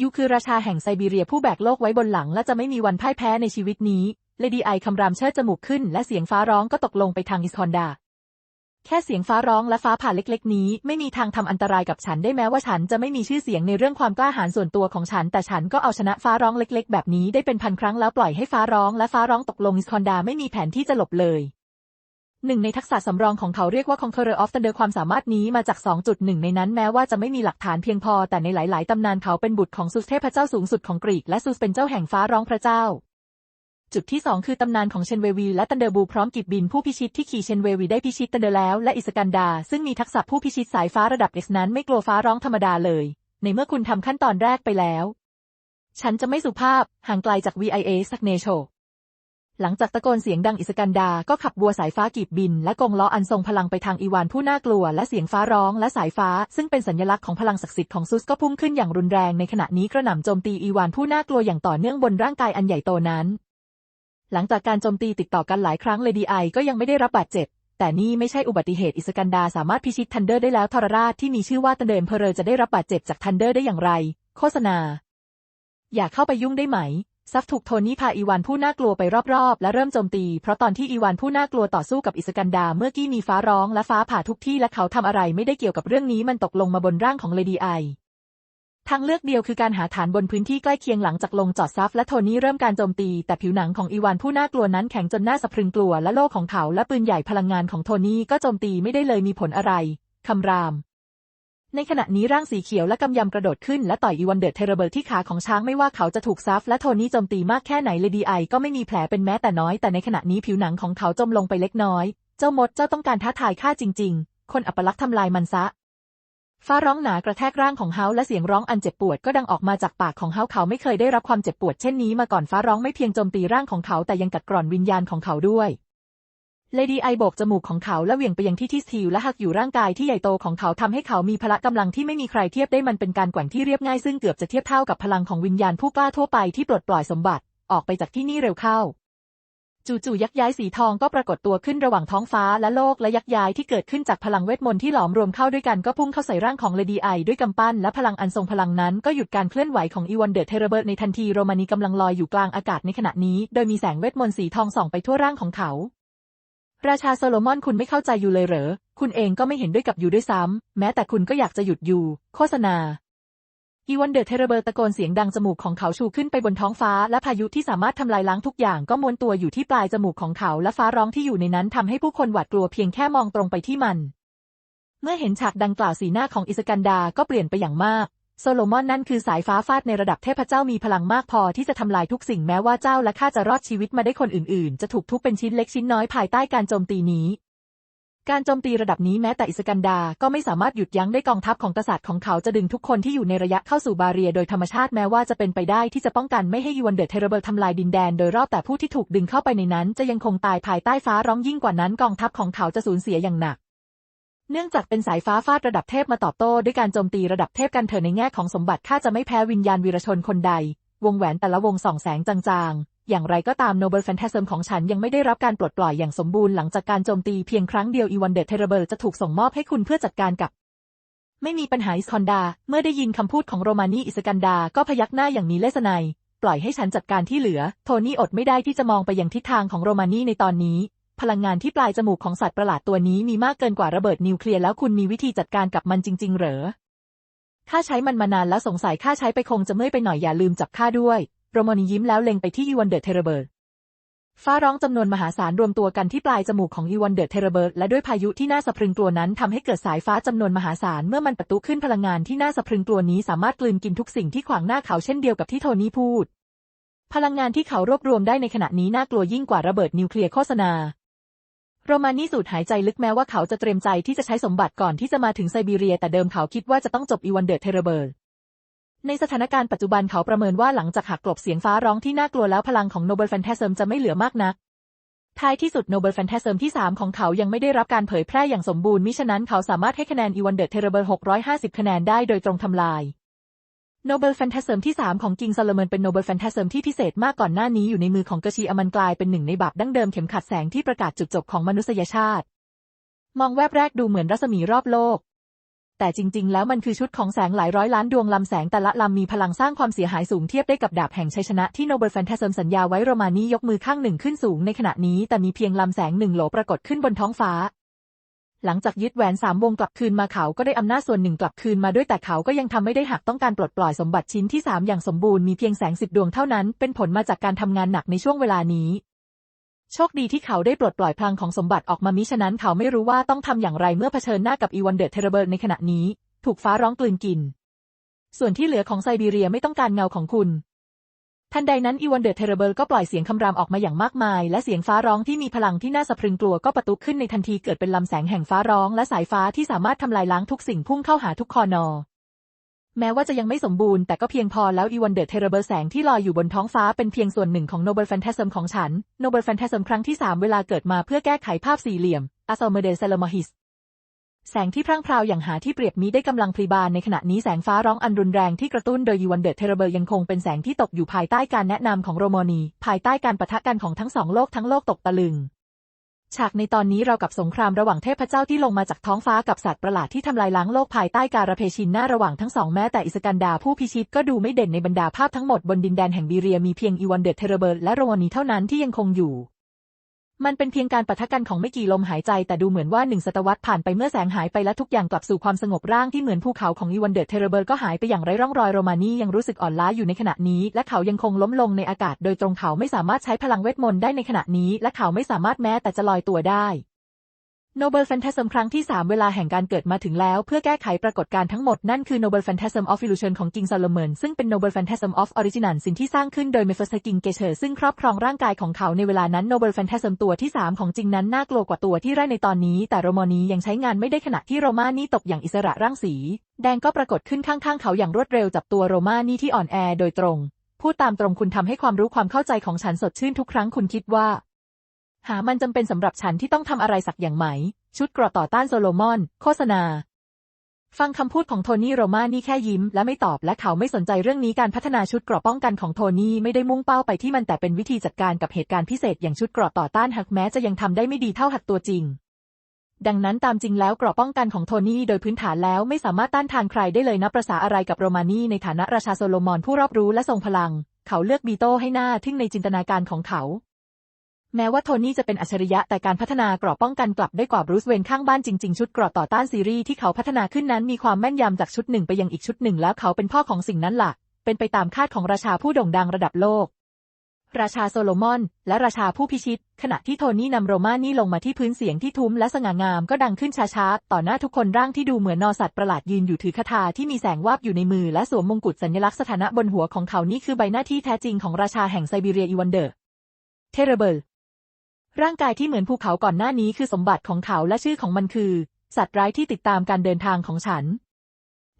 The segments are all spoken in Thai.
ยูคือราชาแห่งไซบีเรียผู้แบกโลกไว้บนหลัง และจะไม่มีวันพ่ายแพ้ในชีวิตนี้ เลดี้ไอคำรามเชิดจมูกขึ้น และเสียงฟ้าร้องก็ตกลงไปทางอิสคอนดา แค่เสียงฟ้าร้องและฟ้าผ่าเล็กๆ นี้ ไม่มีทางทำอันตรายกับฉันได้แม้ว่าฉันจะไม่มีชื่อเสียงในเรื่องความกล้าหาญส่วนตัวของฉัน แต่ฉันก็เอาชนะฟ้าร้องเล็ก ๆ แบบนี้ได้เป็นพันครั้งแล้วปล่อยให้ฟ้าร้องและฟ้าร้องตกลงอิสคอนดาไม่มีแผนที่จะหลบเลย หนึ่งในทักษะสำรองของเขาเรียกว่า Conqueror of Thunder ความสามารถนี้มาจาก 2.1 ในนั้นแม้ว่าจะไม่มีหลักฐานเพียงพอ แต่ในหลาย ๆ ตำนานเขาเป็นบุตรของซูสเทพเจ้าสูงสุดของกรีกและซูสเป็นเจ้าแห่งฟ้าร้องพระเจ้า จุดที่ 2 คือตำนานของเชนเววี และตันเดอร์บูพร้อมกิบบินผู้พิชิตที่ขี่เชนเววีได้พิชิตตันเดอร์แล้ว และอิสกันดา ซึ่งมีทักษะผู้พิชิตสายฟ้าระดับเอ็กนั้นไม่กลัวฟ้าร้องธรรมดาเลย ในเมื่อคุณทำขั้นตอนแรกไปแล้ว ฉันจะไม่สุภาพห่างไกลจาก VIA สักเนโช หลังจากตะโกนเสียงดังอิสกันดา ก็ขับบัวสายฟ้ากีบบิน และกงล้ออันทรงพลังไปทางอีวานผู้น่ากลัว และเสียงฟ้าร้องและสายฟ้า ซึ่งเป็นสัญลักษณ์ของพลังศักดิ์สิทธิ์ของซุสก็พุ่งขึ้นอย่างรุนแรงในขณะนี้กระหน่ำโจมตีอีวานผู้น่ากลัวอย่างต่อเนื่องบนร่างกายอันใหญ่โตนั้น หลังจากการโจมตีติดต่อกันหลายครั้งเลดีไอก็ยังไม่ได้รับบาดเจ็บแต่นี่ไม่ใช่อุบัติเหตุอิสกันดาสามารถพิชิตทันเดอร์ได้แล้วทรราชที่มีชื่อว่าตันเดอร์เพอเรอจะได้รับบาดเจ็บจากทันเดอร์ได้อย่างไร โฆษณา อย่าเข้าไปยุ่งได้ไหม ซัฟถูกโทนี่พาอีวานผู้น่ากลัวไปรอบๆ และเริ่มโจมตี เพราะตอนที่อีวานผู้น่ากลัวต่อสู้กับอิสกันดา เมื่อกี้มีฟ้าร้องและฟ้าผ่าทุกที่และเขาทำอะไรไม่ได้เกี่ยวกับเรื่องนี้มันตกลงมาบนร่างของเลดีไอทางเลือกเดียวคือการหาฐานบนพื้นที่ใกล้เคียงหลังจากลงจอดซัฟและโทนี่เริ่มการโจมตี แต่ผิวหนังของอีวานผู้น่ากลัวนั้นแข็งจนน่าสะพรึงกลัวและโล่ของเขาและปืนใหญ่พลังงานของโทนี่ก็โจมตีไม่ได้เลยมีผลอะไรคำราม ในขณะนี้ร่างสีเขียวและกำยำกระโดดขึ้นและต่อยอีวันเดอร์เทเรเบิร์ที่ขาของช้างไม่ว่าเขาจะถูกซัฟและโทนี่โจมตีมากแค่ไหนเลดีไอก็ไม่มีแผลเป็นแม้แต่น้อยแต่ในขณะนี้ผิวหนังของเขาจมลงไปเล็กน้อย เจ้ามดเจ้าต้องการท้าทายข้าจริง ๆ คนอัปลักษณ์ทำลายมันซะ ฟ้าร้องหนากระแทกร่างของเฮาและเสียงร้องอันเจ็บปวดก็ดังออกมาจากปากของเฮาเขาไม่เคยได้รับความเจ็บปวดเช่นนี้มาก่อนฟ้าร้องไม่เพียงโจมตีร่างของเขาแต่ยังกัดกร่อนวิญญาณของเขาด้วย เลดี้ไอโบกจมูกของเขาและเหวี่ยงไปยังที่ที่สทีลและหักอยู่ร่างกายที่ใหญ่โตของเขาทำให้เขามีพละกำลังที่ไม่มีใครเทียบได้มันเป็นการแกว่งที่เรียบง่ายซึ่งเกือบจะเทียบเท่ากับพลังของวิญญาณผู้กล้าทั่วไปที่ปลดปล่อยสมบัติ ออกไปจากที่นี่เร็วเข้า จู่ๆยักษ์ย้ายสีทองก็ปรากฏตัวขึ้นระหว่างท้องฟ้าและโลกและยักษ์ย้ายที่เกิดขึ้นจากพลังเวทมนต์ที่หลอมรวมเข้าด้วยกันก็พุ่งเข้าใส่ร่างของเลดี้ไอด้วยกำปั้นและพลังอันทรงพลังนั้นก็หยุดการเคลื่อนไหวของอีวอนเดอร์เทเรเบิร์ในทันทีโรมานีกำลังลอยอยู่กลางอากาศในขณะนี้ โดยมีแสงเวทมนต์สีทองส่องไปทั่วร่างของเขา ราชาโซโลมอนคุณไม่เข้าใจอยู่เลยเหรอ คุณเองก็ไม่เห็นด้วยกับอยู่ด้วยซ้ำ แม้แต่คุณก็อยากจะหยุดอยู่ โฆษณา อีวันเดอร์เทเรเบอร์ตะโกนเสียงดังจมูกของเขาชูขึ้นไปบนท้องฟ้า และพายุที่สามารถทำลายล้างทุกอย่างก็ม้วนตัวอยู่ที่ปลายจมูกของเขา และฟ้าร้องที่อยู่ในนั้นทำให้ผู้คนหวาดกลัวเพียงแค่มองตรงไปที่มัน เมื่อเห็นฉากดังกล่าวสีหน้าของอิสกันดาก็เปลี่ยนไปอย่างมาก โซโลมอนนั่นคือสายฟ้าฟาดในระดับเทพเจ้ามีพลังมากพอที่จะทำลายทุกสิ่งแม้ว่าเจ้าและข้าจะรอดชีวิตมาได้คนอื่นๆ จะถูกทุบเป็นชิ้นเล็กชิ้นน้อยภายใต้การโจมตีนี้ การโจมตีระดับนี้แม้แต่อิสกันดา ก็ไม่สามารถหยุดยั้งได้กองทัพของกษัตริย์ของเขาจะดึงทุกคนที่อยู่ในระยะเข้าสู่บาเรียโดยธรรมชาติแม้ว่าจะเป็นไปได้ที่จะป้องกันไม่ให้ยูวันเดอร์เทเรเบิลทำลายดินแดนโดยรอบแต่ผู้ที่ถูกดึงเข้าไปในนั้น จะยังคงตายภายใต้ฟ้าร้องยิ่งกว่านั้นกองทัพของเขาจะสูญเสียอย่างหนัก เนื่องจากเป็นสายฟ้าฟาดระดับเทพมาตอบโต้ด้วยการโจมตีระดับเทพกันเถอในแง่ของสมบัติข้าจะไม่แพ้วิญญาณวีรชนคนใด วงแหวนแต่ละวงส่องแสงจางๆ อย่างไรก็ตามโนเบิลแฟนตาซิมของฉันยังไม่ได้รับการปลดปล่อยอย่างสมบูรณ์หลังจากการโจมตีเพียงครั้งเดียวอีวันเดอร์เทเรเบิลจะถูกส่งมอบให้คุณเพื่อจัดการกับ ไม่มีปัญหาอิสคอนดา เมื่อได้ยินคำพูดของโรมานีอิสกันดา ก็พยักหน้าอย่างมีเลสไนยปล่อยให้ฉันจัดการที่เหลือ โทนี่อดไม่ได้ที่จะมองไปยังทิศทางของโรมานีในตอนนี้ พลังงานที่ปลายจมูกของสัตว์ประหลาดตัวนี้มีมากเกินกว่าระเบิดนิวเคลียร์แล้วคุณมีวิธีจัดการกับมันจริง ๆ เหรอข้าใช้มันมานานแล้วสงสัยข้าใช้ไปคงจะเมื่อยไปหน่อยอย่าลืมจับข้าด้วย โรมานียิ้มแล้วเล็งไปที่อีวันเดอร์เทเรเบิร์ฟ้าร้องจำนวนมหาศาลรวมตัวกันที่ปลายจมูกของอีวันเดอร์เทเรเบิร์และด้วยพายุที่น่าสะพรึงกลัวนั้นทำให้เกิดสายฟ้าจำนวนมหาศาลเมื่อมันประตุขึ้นพลังงานที่น่าสะพรึงกลัวนี้สามารถกลืนกินทุกสิ่งที่ขวางหน้าเขาเช่นเดียวกับที่โทนี่พูด พลังงานที่เขารวบรวมได้ในขณะนี้น่ากลัวยิ่งกว่าระเบิดนิวเคลียร์โฆษณา โรมานี่สูดหายใจลึกแม้ว่าเขาจะเตรียมใจที่จะใช้สมบัติก่อนที่จะมาถึงไซบีเรีย แต่เดิมเขาคิดว่าจะต้องจบอีวันเดอร์เทเรเบิร์ในสถานการณ์ปัจจุบันเขาประเมินว่าหลังจากหักกลบเสียงฟ้าร้องที่น่ากลัวแล้วพลังของโนเบิลแฟนตาซิมจะไม่เหลือมากนัก ท้ายที่สุดโนเบิลแฟนตาซิมที่ 3 ของเขายังไม่ได้รับการเผยแพร่อย่างสมบูรณ์มิฉะนั้นเขาสามารถให้คะแนนอีวันเดอร์เทเรเบิล650 คะแนนได้โดยตรงทำลาย โนเบิลแฟนตาซิมที่ 3 ของกิงซาลเมนเป็นโนเบิลแฟนตาซิมที่พิเศษมากก่อนหน้านี้อยู่ในมือของกชีอมันกลายเป็นหนึ่งในบาปดั้งเดิมเข็มขัดแสงที่ประกาศจุดจบของมนุษยชาติ มองแวบแรกดูเหมือนรัศมีรอบโลก แต่จริง ๆ แล้วมันคือชุดของแสงหลายร้อยล้านดวงลำแสงแต่ละลำมีพลังสร้างความเสียหายสูงเทียบได้กับดาบแห่งชัยชนะที่โนเบิลแฟนตาซิมสัญญาไว้โรมานียกมือข้างหนึ่งขึ้นสูงในขณะนี้แต่มีเพียงลำแสงหนึ่งโหลปรากฏขึ้นบนท้องฟ้า หลังจากยึดแหวนสามวงกลับคืนมาเขาก็ได้อำนาจส่วนหนึ่งกลับคืนมาด้วยแต่เขาก็ยังทำไม่ได้หากต้องการปลดปล่อยสมบัติชิ้นที่สามอย่างสมบูรณ์มีเพียงแสงสิบดวงเท่านั้น เป็นผลมาจากการทำงานหนักในช่วงเวลานี้ โชคดีที่เขาได้ปลดปล่อยพลังของสมบัติออกมามิฉะนั้นเขาไม่รู้ว่าต้องทำอย่างไรเมื่อเผชิญหน้ากับอีวันเดอร์เทเรเบิร์ในขณะนี้ ถูกฟ้าร้องกลืนกิน ส่วนที่เหลือของไซบีเรียไม่ต้องการเงาของคุณ ทันใดนั้นอีวันเดอร์เทเรเบิร์ก็ปล่อยเสียงคำรามออกมาอย่างมากมาย และเสียงฟ้าร้องที่มีพลังที่น่าสะพรึงกลัวก็ประตุขึ้นในทันทีเกิดเป็นลำแสงแห่งฟ้าร้อง และสายฟ้าที่สามารถทำลายล้างทุกสิ่งพุ่งเข้าหาทุกคอนอ แม้ว่าจะยังไม่สมบูรณ์แต่ก็เพียงพอแล้วอีวันเดอร์เทเรเบอร์แสงที่ลอยอยู่บนท้องฟ้าเป็นเพียงส่วนหนึ่งของโนเบิลแฟนตาซิมของฉันโนเบิลแฟนตาซิมครั้งที่สามเวลาเกิดมาเพื่อแก้ไขภาพสี่เหลี่ยมอสโซเมเดเซลมฮิส แสงที่พรั่งพราวอย่างหาที่เปรียบมิได้กำลังพลีบานในขณะนี้แสงฟ้าร้องอันรุนแรงที่กระตุ้นโดยอีวันเดอร์เทเรเบอร์ยังคงเป็นแสงที่ตกอยู่ภายใต้การแนะนำของโรโมนี ภายใต้การปะทะกันของทั้งสองโลกทั้งโลกตกตะลึง ฉากในตอนนี้เรากับสงครามระหว่างเทพเจ้าที่ลงมาจากท้องฟ้ากับสัตว์ประหลาดที่ทำลายล้างโลกภายใต้การระเพชินหน้าระหว่างทั้งสองแม้แต่อิสกันดาผู้พิชิตก็ดูไม่เด่นในบรรดาภาพทั้งหมดบนดินแดนแห่งบีเรียมีเพียงอีวันเดอร์เทเรเบอร์และโรโมนีเท่านั้นที่ยังคงอยู่ มันเป็นเพียงการปะทะกันของไม่กี่ลมหายใจแต่ดูเหมือนว่าหนึ่งศตวรรษผ่านไปเมื่อแสงหายไปและทุกอย่างกลับสู่ความสงบร่างที่เหมือนภูเขาของอีวันเดอร์เทเรเบิร์ก็หายไปอย่างไร้ร่องรอยโรมานียังรู้สึกอ่อนล้าอยู่ในขณะนี้ และเขายังคงล้มลงในอากาศ โดยตรงเขาไม่สามารถใช้พลังเวทมนต์ได้ในขณะนี้ และเขาไม่สามารถแม้แต่จะลอยตัวได้ โนเบิลแฟนตาซมครั้งที่ 3 เวลาแห่งการเกิดมาถึงแล้ว เพื่อแก้ไขปรากฏการณ์ทั้งหมด นั่นคือโนเบิลแฟนตาซมออฟอิลูชันของกิงซาโลเมนซึ่งเป็นโนเบิลแฟนตาซมออฟออริจินัลสิ่งที่สร้างขึ้นโดยเมฟสกิงเกเชอร์ซึ่งครอบครองร่างกายของเขาในเวลานั้นโนเบิลแฟนตาซมตัวที่ 3 ของจริงนั้นน่ากลัวกว่าตัวที่ไร้ในตอนนี้ แต่โรมานียังใช้งานไม่ได้ขณะที่โรมานี่ตกอย่างอิสระร่างสี แดงก็ปรากฏขึ้นข้างๆ เขาอย่างรวดเร็วจับตัวโรมานี่ที่อ่อนแอโดยตรงพูดตามตรงคุณทำให้ความรู้ความเข้าใจของฉันสดชื่นทุกครั้งคุณคิดว่า หามันจำเป็นสำหรับฉันที่ต้องทำอะไรสักอย่างไหม ชุดเกราะต่อต้านโซโลมอน โฆษณา ฟังคำพูดของโทนี่โรมานี่แค่ยิ้ม และไม่ตอบและเขาไม่สนใจเรื่องนี้การพัฒนาชุดเกราะป้องกันของโทนี่ไม่ได้มุ่งเป้าไปที่มันแต่เป็นวิธีจัดการกับเหตุการณ์พิเศษอย่างชุดเกราะต่อต้านหักแม้จะยังทำได้ไม่ดีเท่าหักตัวจริงดังนั้นตามจริงแล้วเกราะป้องกันของโทนี่โดยพื้นฐานแล้วไม่สามารถต้านทานใครได้เลยนับประษาอะไรกับโรมานี่ในฐานะราชาโซโลมอนผู้รอบรู้และทรงพลัง เขาเลือกบีโต้ให้หน้าทึ่งในจินตนาการของเขา แม้ว่าโทนี่จะเป็นอัจฉริยะแต่การพัฒนากราะป้องกันกลับได้กว่าบรูซเวนข้างบ้านจริง ๆ ชุดกราะต่อต้านซีรีส์ที่เขาพัฒนาขึ้นนั้นมีความแม่นยำจากชุดหนึ่งไปยังอีกชุดหนึ่งแล้วเขาเป็นพ่อของสิ่งนั้นหลักเป็นไปตามคาดของราชาผู้โด่งดังระดับโลก ราชาโซโลมอน และราชาผู้พิชิต ขณะที่โทนี่นำโรมานี่ลงมาที่พื้นเสียงที่ทุ้มและสง่างามก็ดังขึ้นช้าๆต่อหน้าทุกคนร่างที่ดูเหมือนนอสัตว์ประหลาดยืนอยู่ถือคาถาที่มีแสงวาบอยู่ในมือและสวมมงกุฎสัญลักษณ์สถานะบนหัวของเขานี่คือใบหน้าที่แท้จริงของราชาแห่งไซบีเรียอีวันเดอร์เทเรเบิล ร่างกายที่เหมือนภูเขาก่อนหน้านี้คือสมบัติของเขาและชื่อของมันคือ สัตว์ร้ายที่ติดตามการเดินทางของฉัน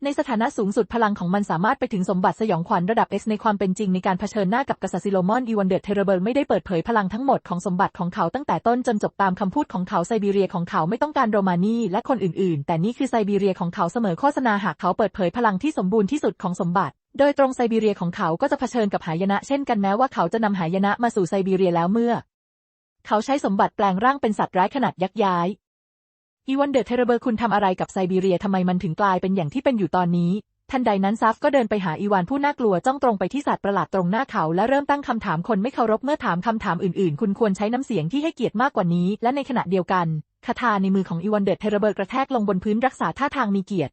ในสถานะสูงสุดพลังของมันสามารถไปถึงสมบัติสยองขวัญระดับ X ในความเป็นจริงในการเผชิญหน้ากับกษัตริย์ซิโลมอนอีวันเดอร์เทเรเบิลไม่ได้เปิดเผยพลังทั้งหมดของสมบัติของเขาตั้งแต่ต้นจนจบตามคำพูดของเขาไซบีเรียของเขาไม่ต้องการโรมานีและคนอื่นๆ แต่นี่คือไซบีเรียของเขาเสมอโฆษณาหากเขาเปิดเผยพลังที่สมบูรณ์ที่สุดของสมบัติโดยตรงไซบีเรียของเขาก็จะเผชิญกับหายนะเช่นกันแม้ว่าเขาจะนำหายนะมาสู่ไซบีเรียแล้วเมื่อ เขาใช้สมบัติแปลงร่างเป็นสัตว์ร้ายขนาดยักษ์ย้าย อีวันเดอร์เทเรเบอร์คุณทำอะไรกับไซบีเรียทำไมมันถึงกลายเป็นอย่างที่เป็นอยู่ตอนนี้ ทันใดนั้นซัฟก็เดินไปหาอีวานผู้น่ากลัวจ้องตรงไปที่สัตว์ประหลาดตรงหน้าเขาและเริ่มตั้งคำถามคนไม่เคารพเมื่อถามคำถามอื่นๆ คุณควรใช้น้ำเสียงที่ให้เกียรติมากกว่านี้ และในขณะเดียวกันคาถาในมือของอีวันเดอร์เทเรเบอร์กระแทกลงบนพื้นรักษาท่าทางมีเกียรติ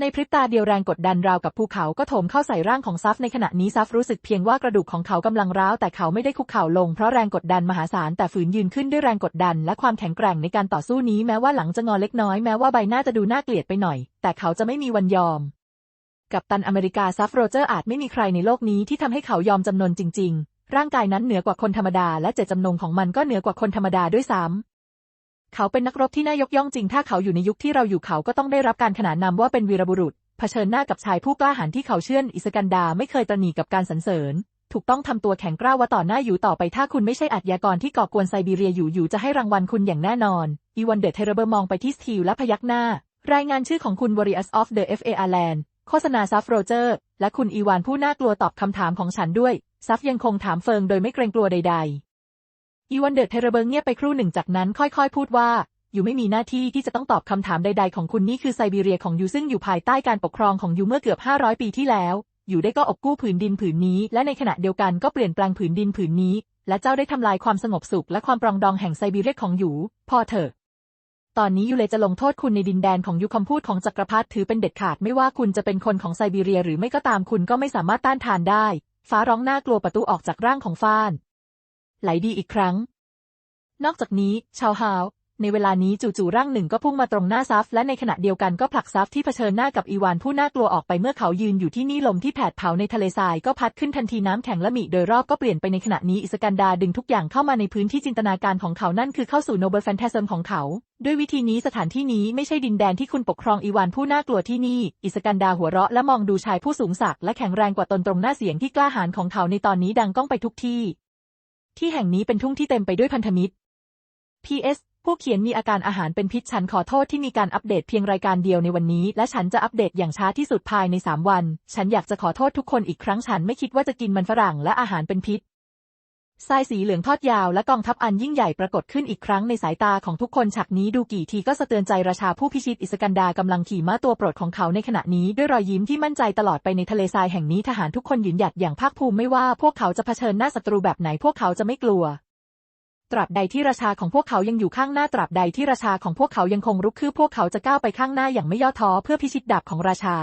ในพริบตาเดียวแรงกดดันราวกับภูเขาก็โถมเข้าใส่ร่างของซัฟในขณะนี้ซัฟรู้สึกเพียงว่ากระดูกของเขากำลังร้าวแต่เขาไม่ได้คุกเข่าลงเพราะแรงกดดันมหาศาลแต่ฝืนยืนขึ้นด้วยแรงกดดันและความแข็งแกร่งในการต่อสู้นี้แม้ว่าหลังจะงอเล็กน้อยแม้ว่าใบหน้าจะดูน่าเกลียดไปหน่อย แต่เขาจะไม่มีวันยอม กับตันอเมริกาซัฟโรเจอร์อาจไม่มีใครในโลกนี้ที่ทำให้เขายอมจำนนจริง ๆ ร่างกายนั้นเหนือกว่าคนธรรมดาและเจตจำนงของมันก็เหนือกว่าคนธรรมดาด้วยซ้ำ เขาเป็นนักรบที่น่ายกย่องจริง ถ้าเขาอยู่ในยุคที่เราอยู่เขาก็ต้องได้รับการขนานนามว่าเป็นวีรบุรุษ เผชิญหน้ากับชายผู้กล้าหาญที่เขาเชื่ออิสกันดาไม่เคยตระหนี่กับการสรรเสริญ ถูกต้องทำตัวแข็งกร้าวว่าต่อหน้าอยู่ต่อไปถ้าคุณไม่ใช่อาชญากรที่ก่อกวนไซบีเรียอยู่อยู่จะให้รางวัลคุณอย่างแน่นอน อีวันเดอเทเรเบอร์มองไปที่สตีลและพยักหน้า รายงานชื่อของคุณ Warriors of the FA Ireland โฆษณาซัฟโรเจอร์ และคุณอีวานผู้น่ากลัวตอบคำถามของฉันด้วย ซัฟยังคงถามเฟิงโดยไม่เกรงกลัวใด ๆ อีวันเดอร์เทเรเบอร์เงียบไปครู่หนึ่งจากนั้นค่อยๆ พูดว่า อยู่ไม่มีหน้าที่ที่จะต้องตอบคำถามใดๆของคุณนี่คือไซบีเรียของยูซึ่งอยู่ภายใต้การปกครองของยูเมื่อเกือบ 500 ปีที่แล้ว อยู่ได้ก็อบกู้ผืนดินผืนนี้ และในขณะเดียวกันก็เปลี่ยนแปลงผืนดินผืนนี้ และเจ้าได้ทำลายความสงบสุขและความปรองดองแห่งไซบีเรียของยูพอเถอะตอนนี้ยูเลยจะลงโทษคุณในดินแดนของยูคำพูดของจักรพรรดิถือเป็นเด็ดขาดไม่ว่าคุณจะเป็นคนของไซบีเรียหรือไม่ก็ตามคุณก็ไม่สามารถต้านทานได้ ฟ้าร้องน่ากลัวประตูออกจากร่างของฟ้าน ไหลดีอีกครั้ง นอกจากนี้ ชาวฮาว ในเวลานี้จู่ๆร่างหนึ่งก็พุ่งมาตรงหน้าซัฟและในขณะเดียวกันก็ผลักซัฟที่เผชิญหน้ากับอีวานผู้น่ากลัวออกไปเมื่อเขายืนอยู่ที่นี่ลมที่แผดเผาในทะเลทรายก็พัดขึ้นทันทีน้ำแข็งและหมีโดยรอบก็เปลี่ยนไปในขณะนี้อิสกันดาดึงทุกอย่างเข้ามาในพื้นที่จินตนาการของเขานั่นคือเข้าสู่โนเบิลแฟนตาซิมของเขาด้วยวิธีนี้สถานที่นี้ไม่ใช่ดินแดนที่คุณปกครองอีวานผู้น่ากลัวที่นี่ อิสกันดาหัวเราะและมองดูชายผู้สูงศักดิ์และแข็งแรงกว่าตนตรงหน้าเสียงที่กล้าหาญของเขาในตอนนี้ดังก้องไปทุกที่ ที่แห่งนี้เป็นทุ่งที่เต็มไปด้วยพันธมิตร P.S. ผู้เขียนมีอาการอาหารเป็นพิษฉันขอโทษที่มีการอัปเดตเพียงรายการเดียวในวันนี้ และฉันจะอัปเดตอย่างช้าที่สุดภายใน 3 วัน ฉันอยากจะขอโทษทุกคนอีกครั้งฉันไม่คิดว่าจะกินมันฝรั่งและอาหารเป็นพิษ ทรายสีเหลืองทอดยาวและกองทัพอันยิ่งใหญ่ปรากฏขึ้นอีกครั้งในสายตาของทุกคนฉากนี้ดูกี่ทีก็สะเตือนใจราชาผู้พิชิตอิสกันดากำลังขี่ม้าตัวโปรดของเขาในขณะนี้ด้วยรอยยิ้มที่มั่นใจตลอดไปในทะเลทรายแห่งนี้ทหารทุกคนยืนหยัดอย่างภาคภูมิไม่ว่าพวกเขาจะเผชิญหน้าศัตรูแบบไหนพวกเขาจะไม่กลัว ตราบใดที่ราชาของพวกเขายังอยู่ข้างหน้าตราบใดที่ราชาของพวกเขายังคงรุกคือพวกเขาจะก้าวไปข้างหน้าอย่างไม่ย่อท้อเพื่อพิชิตดาบของราชา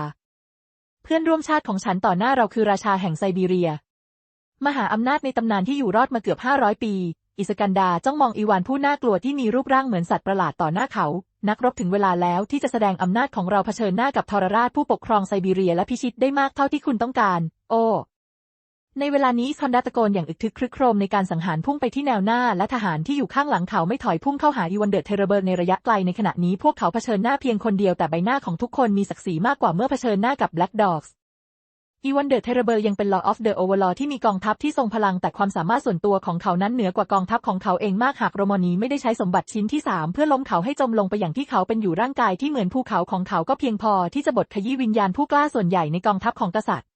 เพื่อนร่วมชาติของฉันต่อหน้าเราคือราชาแห่งไซบีเรีย มหาอำนาจในตำนานที่อยู่รอดมาเกือบ 500 ปี อิสกันดาจ้องมองอีวานผู้น่ากลัวที่มีรูปร่างเหมือนสัตว์ประหลาดต่อหน้าเขา นักรบถึงเวลาแล้วที่จะแสดงอำนาจของเราเผชิญหน้ากับทรราชผู้ปกครองไซบีเรียและพิชิตได้มากเท่าที่คุณต้องการ โอในเวลานี้คอนดาตะโกนอย่างอึกทึกครึกโครมในการสังหารพุ่งไปที่แนวหน้าและทหารที่อยู่ข้างหลังเขาไม่ถอยพุ่งเข้าหาอีวันเดอร์เทเรเบิร์ในระยะไกลในขณะนี้พวกเขาเผชิญหน้าเพียงคนเดียวแต่ใบหน้าของทุกคนมีศักดิ์ศรีมากกว่าเมื่อเผชิญหน้ากับแบล็กดอกส์ อีวันเดอร์เทเรเบิร์ยังเป็น Lord of the Overlord ที่มีกองทัพที่ทรงพลังแต่ความสามารถส่วนตัวของเขานั้นเหนือกว่ากองทัพของเขาเองมากหากโรมอนีไม่ได้ใช้สมบัติชิ้นที่สามเพื่อล้มเขาให้จมลงไปอย่างที่เขาเป็นอยู่ร่างกายที่เหมือนภูเขาของเขาก็เพียงพอที่จะบดขยี้วิญญาณผู้กล้าส่วนใหญ่ในกองทัพของกษัตริย์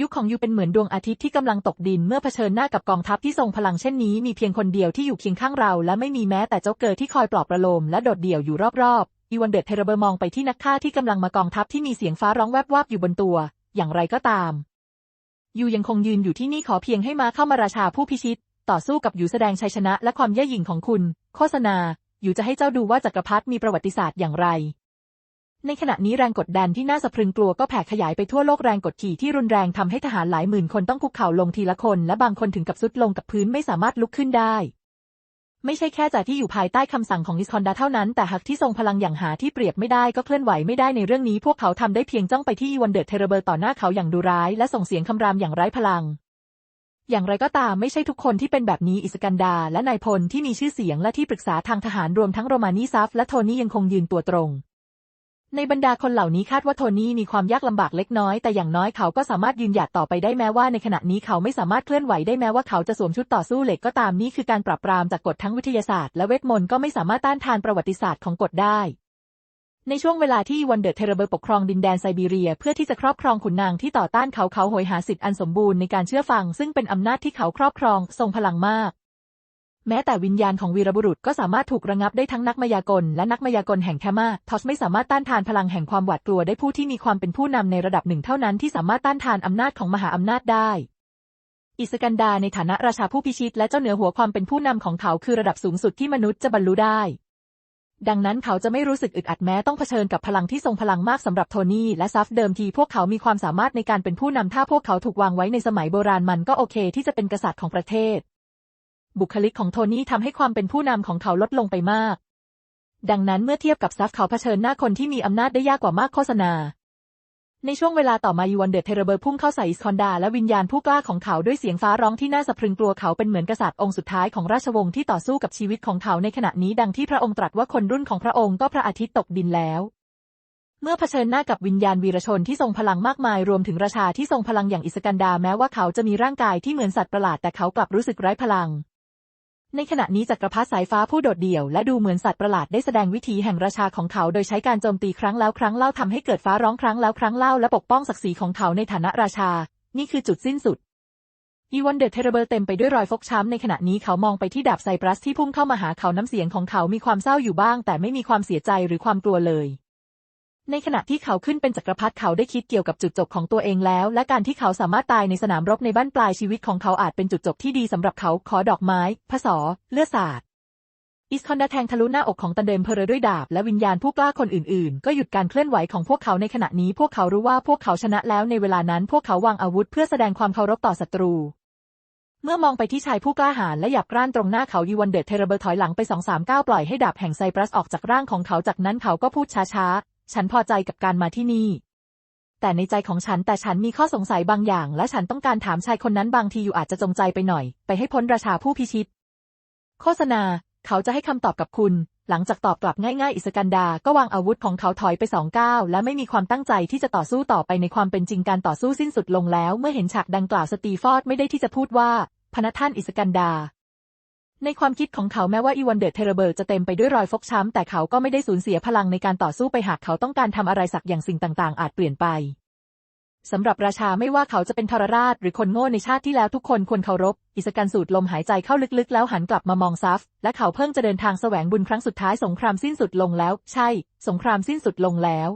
ยุคของยูเป็นเหมือนดวงอาทิตย์ที่กำลังตกดินเมื่อเผชิญหน้ากับกองทัพที่ทรงพลังเช่นนี้มีเพียงคนเดียวที่อยู่เคียงข้างเรา และไม่มีแม้แต่โจ๊กเกอร์ที่คอยปลอบประโลมและโดดเดี่ยวอยู่รอบๆอีวันเดอร์เทเรเบอร์มองไปที่นักฆ่าที่กำลังมากองทัพที่มีเสียงฟ้าร้องแวบวาบอยู่บนตัว อย่างไรก็ตาม ยูยังคงยืนอยู่ที่นี่ขอเพียงให้มาเข้ามาราชาผู้พิชิต ต่อสู้กับยูแสดงชัยชนะและความเย่อหยิ่งของคุณ โฆษณายูจะให้เจ้าดูว่าจักรพรรดิมีประวัติศาสตร์อย่างไร ในขณะนี้แรงกดดันที่น่าสะพรึงกลัวก็แผ่ขยายไปทั่วโลกแรงกดขี่ที่รุนแรงทำให้ทหารหลายหมื่นคนต้องคุกเข่าลงทีละคน และบางคนถึงกับซุดลงกับพื้นไม่สามารถลุกขึ้นได้ ไม่ใช่แค่จากที่อยู่ภายใต้คำสั่งของอิสคอนดาเท่านั้น แต่หากที่ทรงพลังอย่างหาที่เปรียบไม่ได้ก็เคลื่อนไหวไม่ได้ในเรื่องนี้ พวกเขาทำได้เพียงจ้องไปที่อีวันเดอร์เทเรเบอร์ต่อหน้าเขาอย่างดุร้าย และส่งเสียงคำรามอย่างไร้พลัง อย่างไรก็ตามไม่ใช่ทุกคนที่เป็นแบบนี้อิสกันดา และนายพลที่มีชื่อเสียงและที่ปรึกษาทางทหารรวมทั้งโรมานีซัฟและโทนี่ยังคงยืนตัวตรง ในบรรดาคนเหล่านี้คาดว่าโทนี่มีความยากลำบากเล็กน้อย แต่อย่างน้อยเขาก็สามารถยืนหยัดต่อไปได้แม้ว่าในขณะนี้เขาไม่สามารถเคลื่อนไหวได้แม้ว่าเขาจะสวมชุดต่อสู้เหล็กก็ตามนี่คือการปรับปรามจากกฎทั้งวิทยาศาสตร์และเวทมนต์ก็ไม่สามารถต้านทานประวัติศาสตร์ของกฎได้ ในช่วงเวลาที่วันเดอร์เทเรเบอร์ปกครองดินแดนไซบีเรีย เพื่อที่จะครอบครองขุนนางที่ต่อต้านเขาเขาโหยหาสิทธิ์อันสมบูรณ์ในการเชื่อฟัง ซึ่งเป็นอำนาจที่เขาครอบครองทรงพลังมาก แม้แต่วิญญาณของวีรบุรุษก็สามารถถูกระงับได้ทั้งนักมายากลและนักมายากลแห่งแคมาทอสไม่สามารถต้านทานพลังแห่งความหวาดกลัวได้ผู้ที่มีความเป็นผู้นำในระดับหนึ่งเท่านั้นที่สามารถต้านทานอำนาจของมหาอำนาจได้ อิสกันดาในฐานะราชาผู้พิชิต และเจ้าเหนือหัวความเป็นผู้นำของเขาคือระดับสูงสุดที่มนุษย์จะบรรลุได้ ดังนั้นเขาจะไม่รู้สึกอึดอัดแม้ต้องเผชิญกับพลังที่ทรงพลังมากสำหรับโทนี่และซัฟเดิมทีพวกเขามีความสามารถในการเป็นผู้นำถ้าพวกเขาถูกวางไว้ในสมัยโบราณมันก็โอเคที่จะเป็นกษัตริย์ของประเทศ บุคลิกของโทนี่ทำให้ความเป็นผู้นำของเขาลดลงไปมาก ดังนั้นเมื่อเทียบกับซัฟเขาเผชิญหน้าคนที่มีอำนาจได้ยากกว่ามากโฆษณา ในช่วงเวลาต่อมายูวันเดอร์เทเรเบอร์พุ่งเข้าใส่อิสคอนดาและวิญญาณผู้กล้าของเขาด้วยเสียงฟ้าร้องที่น่าสะพรึงกลัวเขาเป็นเหมือนกษัตริย์องค์สุดท้ายของราชวงศ์ที่ต่อสู้กับชีวิตของเขาในขณะนี้ดังที่พระองค์ตรัสว่าคนรุ่นของพระองค์ก็พระอาทิตย์ตกดินแล้วเมื่อเผชิญหน้ากับวิญญาณวีรชนที่ทรงพลังมากมายรวมถึงราชาที่ทรงพลังอย่างอิสกันดาแม้ว่าเขาจะมีร่างกายที่เหมือนสัตว์ประหลาดแต่เขากลับรู้สึกไร้พลัง ในขณะนี้จักรพรรดิสายฟ้าผู้โดดเดี่ยว และดูเหมือนสัตว์ประหลาดได้แสดงวิถีแห่งราชาของเขาโดยใช้การโจมตีครั้งแล้วครั้งเล่าทำให้เกิดฟ้าร้องครั้งแล้วครั้งเล่าและปกป้องศักดิ์ศรีของเขาในฐานะราชา นี่คือจุดสิ้นสุดอีวอนเดอะเทเรเบิลเต็มไปด้วยรอยฟกช้ำในขณะนี้เขามองไปที่ดาบไซปรัสที่พุ่งเข้ามาหาเขาน้ำเสียงของเขามีความเศร้าอยู่บ้าง แต่ไม่มีความเสียใจหรือความกลัวเลย ในขณะที่เขาขึ้นเป็นจักรพรรดิเขาได้คิดเกี่ยวกับจุดจบของตัวเองแล้ว และการที่เขาสามารถตายในสนามรบในบ้านปลายชีวิตของเขาอาจเป็นจุดจบที่ดีสำหรับเขาขอดอกไม้ พศเลือดสาดอิสคอนดาแทงทะลุหน้าอกของตันเดมเพอร์ด้วยดาบและวิญญาณผู้กล้าคนอื่นๆ ก็หยุดการเคลื่อนไหวของพวกเขาในขณะนี้พวกเขารู้ว่าพวกเขาชนะแล้วในเวลานั้นพวกเขาวางอาวุธเพื่อแสดงความเคารพต่อศัตรู เมื่อมองไปที่ชายผู้กล้าหาญและหยับกร้านตรงหน้าเขายีวันเดอร์เทเรเบอร์ถอยหลังไปสองสามก้าวปล่อยให้ดาบแห่งไซปรัสออกจากร่างของเขาจากนั้นเขาก็พูดช้าๆ ฉันพอใจกับการมาที่นี่ แต่ในใจของฉันแต่ฉันมีข้อสงสัยบางอย่าง และฉันต้องการถามชายคนนั้นบางทีอยู่อาจจะจงใจไปหน่อย ไปให้พ้นราชาผู้พิชิต โฆษณา เขาจะให้คำตอบกับคุณ หลังจากตอบกลับง่ายๆ อิสกันดา ก็วางอาวุธของเขาถอยไปสองก้าวและไม่มีความตั้งใจที่จะต่อสู้ต่อไปในความเป็นจริงการต่อสู้สิ้นสุดลงแล้ว เมื่อเห็นฉากดังกล่าวสตีฟอร์ดไม่ได้ที่จะพูดว่าพนักท่านอิสกันดา ในความคิดของเขาแม้ว่าอีวันเดอร์เทเรเบิร์จะเต็มไปด้วยรอยฟกช้ำแต่เขาก็ไม่ได้สูญเสียพลังในการต่อสู้ไปหากเขาต้องการทำอะไรสักอย่างสิ่งต่างๆ อาจเปลี่ยนไปสำหรับราชาไม่ว่าเขาจะเป็นทรราชหรือคนโง่ในชาติที่แล้วทุกคนควรเคารพ อิสกันสูดลมหายใจเข้าลึกๆ แล้วหันกลับมามองซัฟ และเขาเพิ่งจะเดินทางแสวงบุญครั้งสุดท้ายสงครามสิ้นสุดลงแล้ว ใช่ สงครามสิ้นสุดลงแล้ว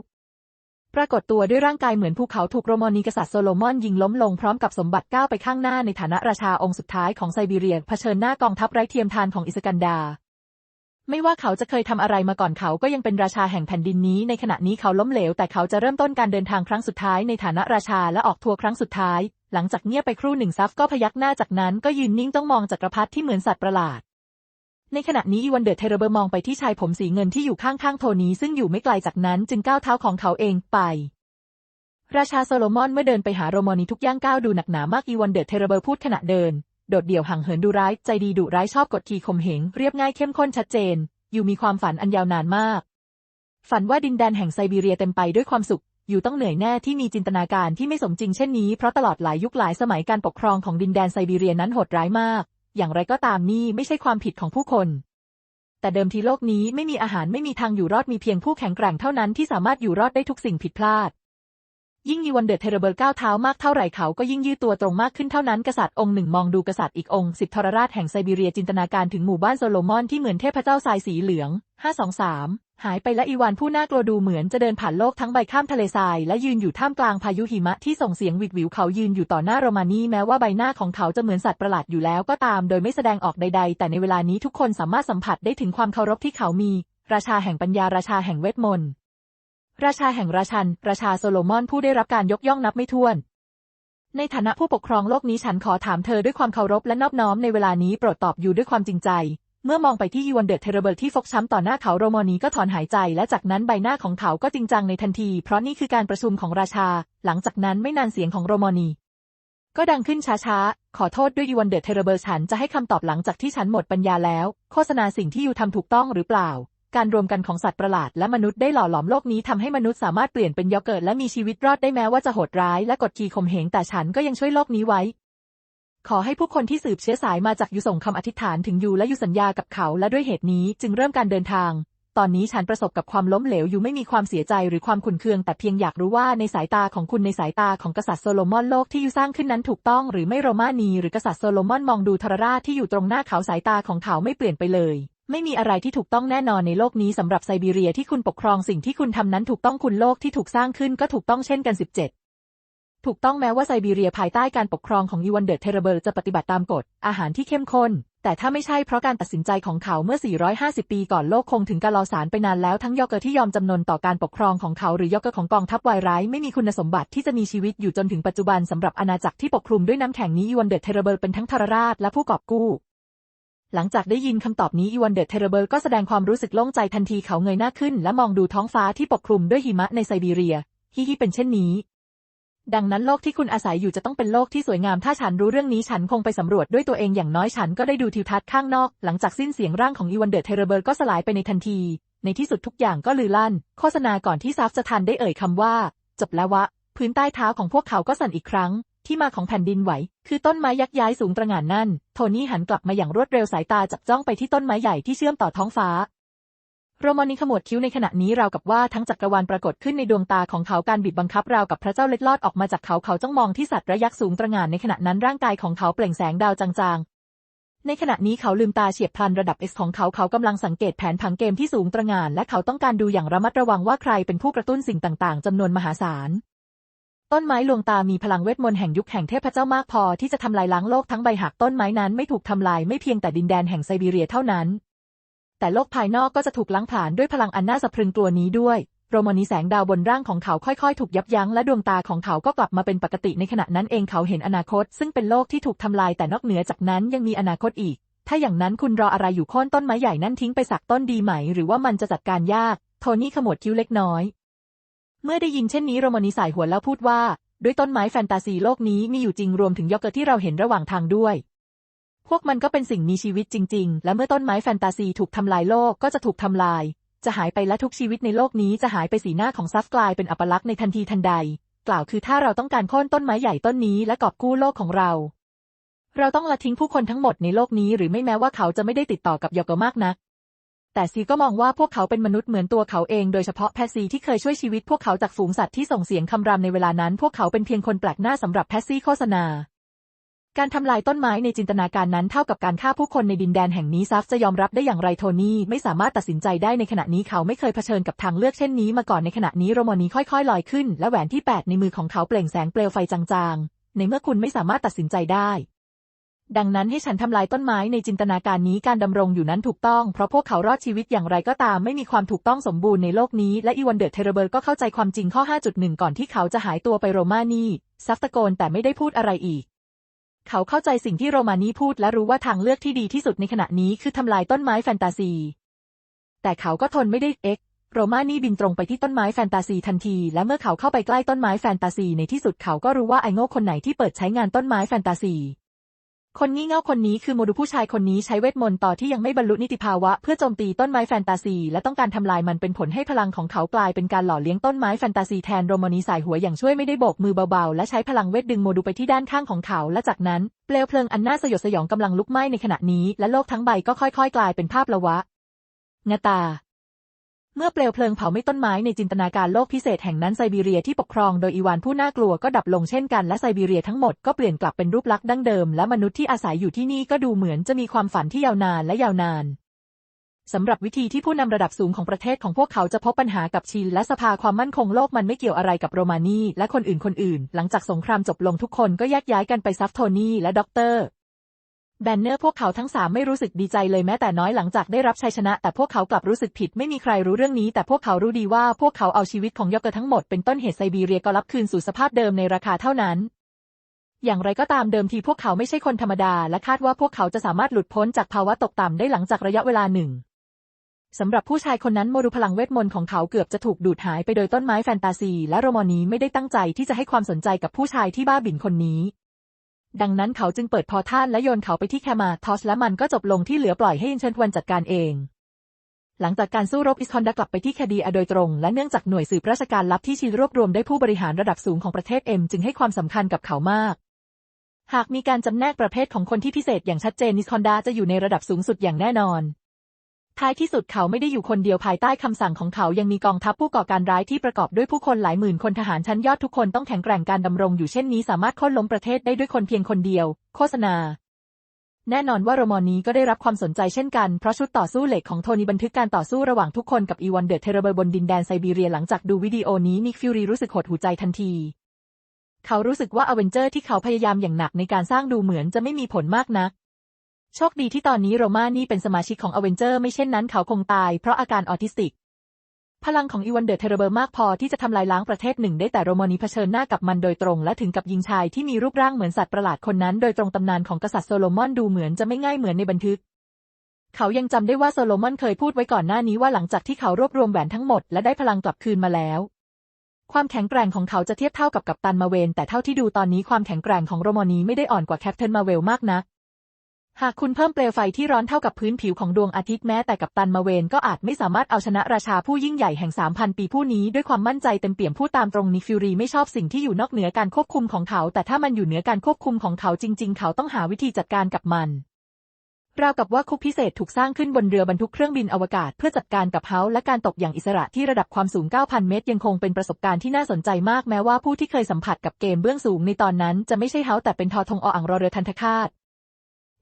ปรากฏตัวด้วยร่างกายเหมือนภูเขาถูกโรมอนีกษัตริย์โซโลมอนยิงล้มลงพร้อมกับสมบัติก้าวไปข้างหน้าในฐานะราชาองค์สุดท้ายของไซบีเรียเผชิญหน้ากองทัพไร้เทียมทานของอิสกันดา ไม่ว่าเขาจะเคยทำอะไรมาก่อนเขาก็ยังเป็นราชาแห่งแผ่นดินนี้ ในขณะนี้เขาล้มเหลวแต่เขาจะเริ่มต้นการเดินทางครั้งสุดท้ายในฐานะราชาและออกทัวร์ครั้งสุดท้าย หลังจากเงียบไปครู่หนึ่งซัฟก็พยักหน้าจากนั้นก็ยืนนิ่งต้องมองจักรพรรดิที่เหมือนสัตว์ประหลาด ในขณะนี้อีวันเดอร์เทเรเบอร์มองไปที่ชายผมสีเงินที่อยู่ข้างๆโทนี้ซึ่งอยู่ไม่ไกลจากนั้นจึงก้าวเท้าของเขาเองไป ราชาโซโลมอนเมื่อเดินไปหาโรมอนีทุกย่างก้าวดูหนักหนามากอีวันเดอร์เทเรเบอร์พูดขณะเดิน โดดเดี่ยวห่างเหินดูร้ายใจดีดุร้ายชอบกดขี่ข่มเหงเรียบง่ายเข้มข้นชัดเจน อยู่มีความฝันอันยาวนานมาก ฝันว่าดินแดนแห่งไซบีเรียเต็มไปด้วยความสุขอยู่ต้องเหนื่อยแน่ที่มีจินตนาการที่ไม่สมจริงเช่นนี้เพราะตลอดหลายยุคหลายสมัยการปกครองของดินแดนไซบีเรียนั้นโหดร้ายมาก อย่างไรก็ตามนี่ไม่ใช่ความผิดของผู้คน แต่เดิมทีโลกนี้ไม่มีอาหารไม่มีทางอยู่รอดมีเพียงผู้แข็งแกร่งเท่านั้นที่สามารถอยู่รอดได้ทุกสิ่งผิดพลาด ยิ่งยีวันเดอร์เทเรเบิร์ก้าวเท้ามากเท่าไหร่เขาก็ยิ่งยืดตัวตรงมากขึ้นเท่านั้นกษัตริย์องค์หนึ่งมองดูกษัตริย์อีกองค์สิบทรราชแห่งไซบีเรียจินตนาการถึงหมู่บ้านโซโลมอนที่เหมือนเทพเจ้าทรายสีเหลืองห้าสองสาม หายไปและอีวานผู้น่ากลัวดูเหมือนจะเดินผ่านโลกทั้งใบข้ามทะเลทราย และยืนอยู่ท่ามกลางพายุหิมะที่ส่งเสียงวิดวิวเขายืนอยู่ต่อหน้าโรมานีแม้ว่าใบหน้าของเขาจะเหมือนสัตว์ประหลาดอยู่แล้วก็ตามโดยไม่แสดงออกใดๆ แต่ในเวลานี้ทุกคนสามารถสัมผัสได้ถึงความเคารพที่เขามี ราชาแห่งปัญญาราชาแห่งเวทมนต์ ราชาแห่งราชัน ราชาโซโลมอนผู้ได้รับการยกย่องนับไม่ถ้วน ในฐานะผู้ปกครองโลกนี้ฉันขอถามเธอด้วยความเคารพและนอบน้อมในเวลานี้โปรดตอบอยู่ด้วยความจริงใจ เมื่อมองไปที่อีวันเดอร์เทเรเบิร์ที่ฟกช้ำต่อหน้าเขาโรโมนีก็ถอนหายใจ และจากนั้นใบหน้าของเขาก็จริงจังในทันที เพราะนี่คือการประชุมของราชา หลังจากนั้นไม่นานเสียงของโรโมนีก็ดังขึ้นช้าๆ ขอโทษด้วยอีวันเดอร์เทเรเบิร์ฉันจะให้คำตอบหลังจากที่ฉันหมดปัญญาแล้ว โฆษณาสิ่งที่ยูทำถูกต้องหรือเปล่า การรวมกันของสัตว์ประหลาดและมนุษย์ได้หล่อหลอมโลกนี้ทำให้มนุษย์สามารถเปลี่ยนเป็นยอเกิร์ตและมีชีวิตรอดได้แม้ว่าจะโหดร้ายและกดขี่ข่มเหงแต่ฉันก็ยังช่วยโลกนี้ไว้ ขอให้ผู้คนที่สืบเชื้อสายมาจากยูส่งคำอธิษฐานถึงยูและยูสัญญากับเขา และด้วยเหตุนี้จึงเริ่มการเดินทาง ตอนนี้ฉันประสบกับความล้มเหลวอยู่ไม่มีความเสียใจหรือความขุ่นเคือง แต่เพียงอยากรู้ว่าในสายตาของคุณในสายตาของกษัตริย์โซโลมอนโลกที่ยูสร้างขึ้นนั้นถูกต้องหรือไม่โรมานีหรือกษัตริย์โซโลมอนมองดูทรราชที่อยู่ตรงหน้าเขาสายตาของเขาไม่เปลี่ยนไปเลยไม่มีอะไรที่ถูกต้องแน่นอนในโลกนี้สำหรับไซบีเรียที่คุณปกครองสิ่งที่คุณทำนั้นถูกต้องคุณโลกที่ถูกสร้างขึ้นก็ถูกต้องเช่นกัน 17 ถูกต้องแม้ว่าไซบีเรียภายใต้การปกครองของอีวันเดอร์เทเรเบิร์จะปฏิบัติตามกฎ อาหารที่เข้มข้น แต่ถ้าไม่ใช่เพราะการตัดสินใจของเขาเมื่อ 450 ปีก่อนโลกคงถึงกาลอสารไปนานแล้วทั้งยอกเกอร์ที่ยอมจำนนต่อการปกครองของเขาหรือยอกเกอร์ของกองทัพวายร้ายไม่มีคุณสมบัติที่จะมีชีวิตอยู่จนถึงปัจจุบันสำหรับอาณาจักรที่ปกคลุมด้วยน้ำแข็งนี้อีวันเดอร์เทเรเบิร์เป็นทั้งทรราชและผู้กอบกู้หลังจากได้ยินคำตอบนี้อีวันเดอร์เทเรเบิร์ก็แสดงความรู้สึกโล่งใจทันทีเขาเงยหน้าขึ้น และมองดูท้องฟ้าที่ปกคลุมด้วยหิมะในไซบีเรียฮิฮิเป็นเช่นนี้ ดังนั้นโลกที่คุณอาศัยอยู่จะต้องเป็นโลกที่สวยงาม ถ้าฉันรู้เรื่องนี้ฉันคงไปสำรวจด้วยตัวเองอย่างน้อยฉันก็ได้ดูทิวทัศน์ข้างนอก หลังจากสิ้นเสียงร่างของอีวันเดอร์เทเรเบิร์ก็สลายไปในทันที ในที่สุดทุกอย่างก็ลือลั่น โฆษณาก่อนที่ซัฟจะทันได้เอ่ยคำว่า จบแล้ววะ พื้นใต้เท้าของพวกเขาก็สั่นอีกครั้ง ที่มาของแผ่นดินไหว คือต้นไม้ยักษ์ย้ายสูงตระหง่านนั่น โทนี่หันกลับมาอย่างรวดเร็วสายตาจับจ้องไปที่ต้นไม้ใหญ่ที่เชื่อมต่อท้องฟ้า โรมอนีขมวดคิ้วในขณะนี้ราวกับว่าทั้งจักรวาลปรากฏขึ้นในดวงตาของเขาการบีบบังคับราวกับพระเจ้าเล็ดลอดออกมาจากเขาเขาจ้องมองที่สัตว์ระยักษ์สูงตระหง่านในขณะนั้นร่างกายของเขาเปล่งแสงดาวจางๆ ในขณะนี้เขาลืมตาเฉียบพลันระดับ S ของเขาเขากำลังสังเกตแผนผังเกมที่สูงตระหง่านและเขาต้องการดูอย่างระมัดระวังว่าใครเป็นผู้กระตุ้นสิ่งต่างๆจำนวนมหาศาลต้นไม้ลวงตามีพลังเวทมนต์แห่งยุคแห่งเทพเจ้ามากพอที่จะทำลายล้างโลกทั้งใบหากต้นไม้นั้นไม่ถูกทำลายไม่เพียงแต่ดินแดนแห่งไซบีเรียเท่านั้น แต่โลกภายนอกก็จะถูกล้างผลาญด้วยพลังอันน่าสะพรึงกลัวนี้ด้วย โรมนีแสงดาวบนร่างของเขาค่อยๆ ถูกยับยั้งและดวงตาของเขาก็กลับมาเป็นปกติในขณะนั้นเองเขาเห็นอนาคต ซึ่งเป็นโลกที่ถูกทำลายแต่นอกเหนือจากนั้นยังมีอนาคตอีก ถ้าอย่างนั้นคุณรออะไรอยู่โค่นต้นไม้ใหญ่นั่นทิ้งไปสักต้นดีไหม หรือว่ามันจะจัดการยาก โทนี่ขมวดคิ้วเล็กน้อย เมื่อได้ยินเช่นนี้โรมนีสายหัวแล้วพูดว่า ด้วยต้นไม้แฟนตาซีโลกนี้มีอยู่จริงรวมถึงยอกเกอร์ที่เราเห็นระหว่างทางด้วย พวกมันก็เป็นสิ่งมีชีวิตจริง ๆ และเมื่อต้นไม้แฟนตาซีถูกทำลายโลกก็จะถูกทำลาย จะหายไปและทุกชีวิตในโลกนี้จะหายไปสีหน้าของซัฟกลายเป็นอัปลักษณ์ในทันทีทันใด กล่าวคือถ้าเราต้องการโค่นต้นไม้ใหญ่ต้นนี้และกอบกู้โลกของเรา เราต้องละทิ้งผู้คนทั้งหมดในโลกนี้หรือไม่แม้ว่าเขาจะไม่ได้ติดต่อกับยอกมากนักแต่ซีก็มองว่าพวกเขาเป็นมนุษย์เหมือนตัวเขาเองโดยเฉพาะแพซีที่เคยช่วยชีวิตพวกเขาจากฝูงสัตว์ที่ส่งเสียงคำรามในเวลานั้น พวกเขาเป็นเพียงคนแปลกหน้าสำหรับแพซีโฆษณา การทำลายต้นไม้ในจินตนาการนั้นเท่ากับการฆ่าผู้คนในดินแดนแห่งนี้ซัฟจะยอมรับได้อย่างไรโทนี่ไม่สามารถตัดสินใจได้ในขณะนี้เขาไม่เคยเผชิญกับทางเลือกเช่นนี้มาก่อนในขณะนี้โรมอนีค่อยๆลอยขึ้น และแหวนที่ 8 ในมือของเขาเปล่งแสงเปลวไฟจางๆ ในเมื่อคุณไม่สามารถตัดสินใจได้ดังนั้นให้ฉันทำลายต้นไม้ในจินตนาการนี้การดำรงอยู่นั้นถูกต้อง เพราะพวกเขารอดชีวิตอย่างไรก็ตามไม่มีความถูกต้องสมบูรณ์ในโลกนี้ และอีวันเดอร์เทเรเบิร์ก็เข้าใจความจริงข้อ 5.1 ก่อนที่เขาจะหายตัวไปโรมานีซัฟตะโกนแต่ไม่ได้พูดอะไรอีก เขาเข้าใจสิ่งที่โรมานีพูดและรู้ว่าทางเลือกที่ดีที่สุดในขณะนี้คือทำลายต้นไม้แฟนตาซี แต่เขาก็ทนไม่ได้เอ็กโรมานีบินตรงไปที่ต้นไม้แฟนตาซีทันที และเมื่อเขาเข้าไปใกล้ต้นไม้แฟนตาซีในที่สุดเขาก็รู้ว่าไอโง่คนไหนที่เปิดใช้งานต้นไม้แฟนตาซี คนงี่เง่าคนนี้คือโมดูผู้ชายคนนี้ใช้เวทมนต์ต่อที่ยังไม่บรรลุนิติภาวะเพื่อโจมตีต้นไม้แฟนตาซี และต้องการทำลายมันเป็นผลให้พลังของเขากลายเป็นการหล่อเลี้ยงต้นไม้แฟนตาซีแทนโรมานีสายหัวอย่างช่วยไม่ได้โบกมือเบาๆ และใช้พลังเวทดึงโมดูไปที่ด้านข้างของเขา และจากนั้นเปลวเพลิงอันน่าสยดสยองกำลังลุกไหม้ในขณะนี้ และโลกทั้งใบก็ค่อยๆ กลายเป็นภาพละวะงาตา เมื่อเปลวเพลิงเผาไม่ต้นไม้ในจินตนาการโลกพิเศษแห่งนั้นไซบีเรียที่ปกครองโดยอีวานผู้น่ากลัวก็ดับลงเช่นกันและไซบีเรียทั้งหมดก็เปลี่ยนกลับเป็นรูปลักษณ์ดั้งเดิมและมนุษย์ที่อาศัยอยู่ที่นี่ก็ดูเหมือนจะมีความฝันที่ยาวนานและยาวนานสำหรับวิธีที่ผู้นำระดับสูงของประเทศของพวกเขาจะพบปัญหากับชินและสภาความมั่นคงโลกมันไม่เกี่ยวอะไรกับโรมานีและคนอื่นคนอื่น หลังจากสงครามจบลงทุกคนก็แยกย้ายกันไปซัฟโทนีและด็อกเตอร์ แบนเนอร์พวกเขาทั้งสามไม่รู้สึกดีใจเลยแม้แต่น้อยหลังจากได้รับชัยชนะ แต่พวกเขากลับรู้สึกผิดไม่มีใครรู้เรื่องนี้ แต่พวกเขารู้ดีว่าพวกเขาเอาชีวิตของยอกเกอร์ทั้งหมดเป็นต้นเหตุไซบีเรียก็รับคืนสู่สภาพเดิมในราคาเท่านั้น อย่างไรก็ตามเดิมทีพวกเขาไม่ใช่คนธรรมดา และคาดว่าพวกเขาจะสามารถหลุดพ้นจากภาวะตกต่ำได้หลังจากระยะเวลาหนึ่งสำหรับผู้ชายคนนั้นโมดูพลังเวทมนต์ของเขาเกือบจะถูกดูดหายไปโดยต้นไม้แฟนตาซี และโรมอนีไม่ได้ตั้งใจที่จะให้ความสนใจกับผู้ชายที่บ้าบิ่นคนนี้ ดังนั้นเขาจึงเปิดพอท่านและโยนเขาไปที่แคมาทอสและมันก็จบลงที่เหลือปล่อยให้อินเชนวันจัดการเอง หลังจากการสู้รบอิสคอนดากลับไปที่แคดีอโดยตรง และเนื่องจากหน่วยสืบราชการลับที่ชีรวบรวมได้ผู้บริหารระดับสูงของประเทศเอ็มจึงให้ความสำคัญกับเขามากหากมีการจำแนกประเภทของคนที่พิเศษอย่างชัดเจนนิสคอนดาจะอยู่ในระดับสูงสุดอย่างแน่นอน ท้ายที่สุดเขาไม่ได้อยู่คนเดียวภายใต้คำสั่งของเขายังมีกองทัพผู้ก่อการร้ายที่ประกอบด้วยผู้คนหลายหมื่นคนทหารชั้นยอดทุกคนต้องแข็งแกร่งการดำรงอยู่เช่นนี้สามารถโค่นล้มประเทศได้ด้วยคนเพียงคนเดียว โฆษณา แน่นอนว่าโรมอนนี้ก็ได้รับความสนใจเช่นกัน เพราะชุดต่อสู้เหล็กของโทนี่บันทึกการต่อสู้ระหว่างทุกคนกับอีวอนเดอะเทเรเบอร์บนดินแดนไซบีเรียหลังจากดูวิดีโอนี้นิกฟิวรีรู้สึกหดหูใจทันทีเขารู้สึกว่าอเวนเจอร์ที่เขาพยายามอย่างหนักในการสร้างดูเหมือนจะไม่มีผลมากนัก โชคดีที่ตอนนี้โรมานี่เป็นสมาชิกของอเวนเจอร์ไม่เช่นนั้นเขาคงตายเพราะอาการออทิสติก พลังของอีวันเดอร์เทเรเบอร์มากพอที่จะทำลายล้างประเทศหนึ่งได้แต่โรมานีเผชิญหน้ากับมันโดยตรงและถึงกับยิงชายที่มีรูปร่างเหมือนสัตว์ประหลาดคนนั้นโดยตรงตำนานของกษัตริย์โซโลมอนดูเหมือนจะไม่ง่ายเหมือนในบันทึก เขายังจำได้ว่าโซโลมอนเคยพูดไว้ก่อนหน้านี้ว่าหลังจากที่เขารวบรวมแหวนทั้งหมดและได้พลังกลับคืนมาแล้วความแข็งแกร่งของเขาจะเทียบเท่ากับกัปตันมาเวน แต่เท่าที่ดูตอนนี้ความแข็งแกร่งของโรมานีไม่ได้อ่อนกว่าแคปเทนมาเวลมากนัก หากคุณเพิ่มเปลวไฟที่ร้อนเท่ากับพื้นผิวของดวงอาทิตย์แม้แต่กับตันมาเวนก็อาจไม่สามารถเอาชนะราชาผู้ยิ่งใหญ่แห่งสามพันปีผู้นี้ด้วยความมั่นใจเต็มเปี่ยมผู้ตามตรงนิฟิวรีไม่ชอบสิ่งที่อยู่นอกเหนือการควบคุมของเขา แต่ถ้ามันอยู่เหนือการควบคุมของเขาจริง ๆ เขาต้องหาวิธีจัดการกับมันราวกับว่าคุกพิเศษถูกสร้างขึ้นบนเรือบรรทุกเครื่องบินอวกาศเพื่อจัดการกับเฮาและการตกอย่างอิสระที่ระดับความสูง 9,000 เมตร ยังคงเป็นประสบการณ์ที่น่าสนใจมากแม้ว่าผู้ที่เคยสัมผัสกับเกมเบื้องสูงในตอนนั้นจะไม่ใช่เฮาแต่เป็นทอทงออ่างรอเรือทันทคาต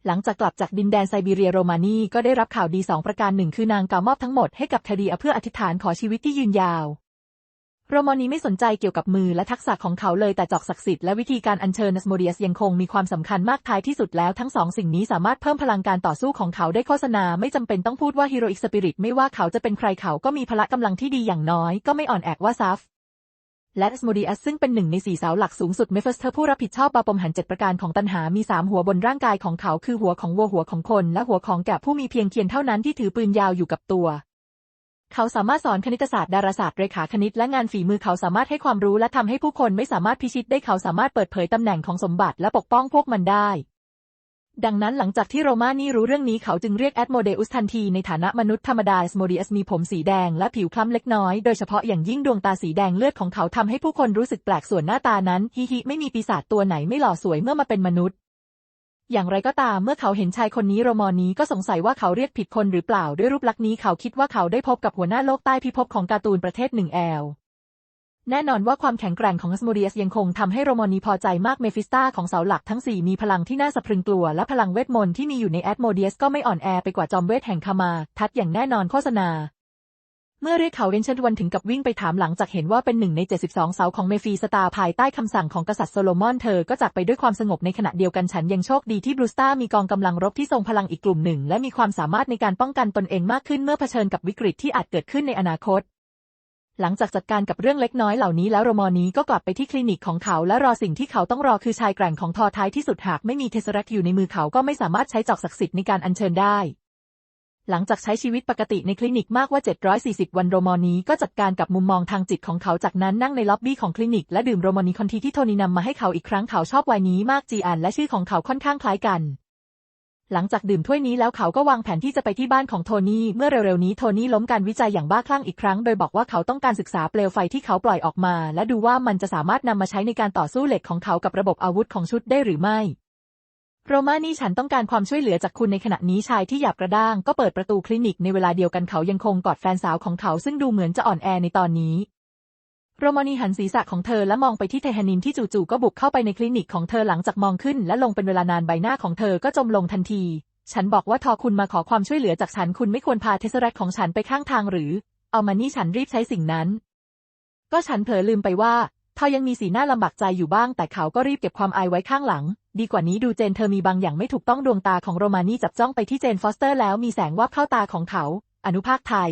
หลังจากกลับจากดินแดนไซบีเรียโรมานีก็ได้รับข่าวดีสองประการหนึ่งคือนางกามอบทั้งหมดให้กับทดีเพื่ออธิษฐานขอชีวิตที่ยืนยาวโรมานีไม่สนใจเกี่ยวกับมือและทักษะของเขาเลยแต่จอกศักดิ์สิทธิ์และวิธีการอัญเชิญนัสโมเดียสยังคงมีความสำคัญมากท้ายที่สุดแล้วทั้งสองสิ่งนี้สามารถเพิ่มพลังการต่อสู้ของเขาได้โฆษณาไม่จำเป็นต้องพูดว่าฮีโรอิกสปิริตไม่ว่าเขาจะเป็นใครเขาก็มีพละกำลังที่ดีอย่างน้อยก็ไม่อ่อนแอกว่าซัฟ และสโมเดียสซึ่งเป็นหนึ่งในสี่เสาหลักสูงสุดเมฟสเตอร์ผู้รับผิดชอบบาปมหันเจ็ดประการของตันหามีสามหัวบนร่างกายของเขาคือหัวของวัวหัวของคน และหัวของแกะผู้มีเพียงเคียนเท่านั้นที่ถือปืนยาวอยู่กับตัวเขาสามารถสอนคณิตศาสตร์ดาราศาสตร์เรขาคณิตและงานฝีมือเขาสามารถให้ความรู้และทำให้ผู้คนไม่สามารถพิชิตได้เขาสามารถเปิดเผยตำแหน่งของสมบัติและปกป้องพวกมันได้ ดังนั้นหลังจากที่โรมานี่รู้เรื่องนี้เขาจึงเรียกแอดโมเดอุสทันทีในฐานะมนุษย์ธรรมดาสโมเดียสมีผมสีแดงและผิวคล้ำเล็กน้อย โดยเฉพาะอย่างยิ่งดวงตาสีแดงเลือดของเขาทำให้ผู้คนรู้สึกแปลกส่วนหน้าตานั้นฮิฮิไม่มีปีศาจตัวไหนไม่หล่อสวยเมื่อมาเป็นมนุษย์ อย่างไรก็ตามเมื่อเขาเห็นชายคนนี้โรมอนี้ก็สงสัยว่าเขาเรียกผิดคนหรือเปล่าด้วยรูปลักษณ์นี้เขาคิดว่าเขาได้พบกับหัวหน้าโลกใต้พิภพของการ์ตูนประเทศหนึ่งแอล แน่นอนว่าความแข็งแกร่งของอัสโมเดียสยังคงทำให้โรมอนีพอใจมากเมฟิสตาของเสาหลักทั้งสี่มีพลังที่น่าสะพรึงกลัว และพลังเวทมนต์ที่มีอยู่ในแอดโมเดียสก็ไม่อ่อนแอไปกว่าจอมเวทแห่งคามา ทัดอย่างแน่นอนโฆษณา เมื่อเรียกเขาเรนชันวันถึงกับวิ่งไปถามหลังจากเห็นว่าเป็นหนึ่งใน 72 เสาของเมฟีสตาภายใต้คำสั่งของกษัตริย์โซโลมอนเธอก็จากไปด้วยความสงบในขณะเดียวกันฉันยังโชคดีที่บรูสตามีกองกำลังรบที่ทรงพลังอีกกลุ่มหนึ่ง และมีความสามารถในการป้องกันตนเองมากขึ้นเมื่อเผชิญกับวิกฤตที่อาจเกิดขึ้นในอนาคต หลังจากจัดการกับเรื่องเล็กน้อยเหล่านี้แล้วโรมอนี้ก็กลับไปที่คลินิกของเขาและรอสิ่งที่เขาต้องรอคือชายแกร่งของทอท้ายที่สุดหากไม่มีเทสรักอยู่ในมือเขาก็ไม่สามารถใช้จอกศักดิ์สิทธิ์ในการอัญเชิญได้ หลังจากใช้ชีวิตปกติในคลินิกมากว่า 740 วันโรมอนี้ก็จัดการกับมุมมองทางจิตของเขาจากนั้นนั่งในล็อบบี้ของคลินิกและดื่มโรมอนีคอนทีที่โทนีนำมาให้เขาอีกครั้งเขาชอบไวน์นี้มากจีอันและชื่อของเขาค่อนข้างคล้ายกัน หลังจากดื่มถ้วยนี้แล้วเขาก็วางแผนที่จะไปที่บ้านของโทนี่ เมื่อเร็วๆนี้โทนี่ล้มการวิจัยอย่างบ้าคลั่งอีกครั้ง โดยบอกว่าเขาต้องการศึกษาเปลวไฟที่เขาปล่อยออกมา และดูว่ามันจะสามารถนำมาใช้ในการต่อสู้เหล็กของเขากับระบบอาวุธของชุดได้หรือไม่ โรมานี่ฉันต้องการความช่วยเหลือจากคุณในขณะนี้ชายที่หยาบกระด้างก็เปิดประตูคลินิกในเวลาเดียวกันเขายังคงกอดแฟนสาวของเขาซึ่งดูเหมือนจะอ่อนแอในตอนนี้ โรมานีหันศีรษะของเธอและมองไปที่เทฮานินที่จู่ๆก็บุกเข้าไปในคลินิกของเธอหลังจากมองขึ้นและลงเป็นเวลานานใบหน้าของเธอก็จมลงทันที ฉันบอกว่าทอคุณมาขอความช่วยเหลือจากฉันคุณไม่ควรพาเทสแรกของฉันไปข้างทางหรือ เอามานี่ฉันรีบใช้สิ่งนั้น ก็ฉันเผลอลืมไปว่าทอยังมีสีหน้าลำบากใจอยู่บ้าง แต่เขาก็รีบเก็บความอายไว้ข้างหลัง ดีกว่านี้ดูเจนเธอมีบางอย่างไม่ถูกต้องดวงตาของโรมานี่จับจ้องไปที่เจนฟอสเตอร์แล้วมีแสงวาบเข้าตาของเขา อนุภาคไทย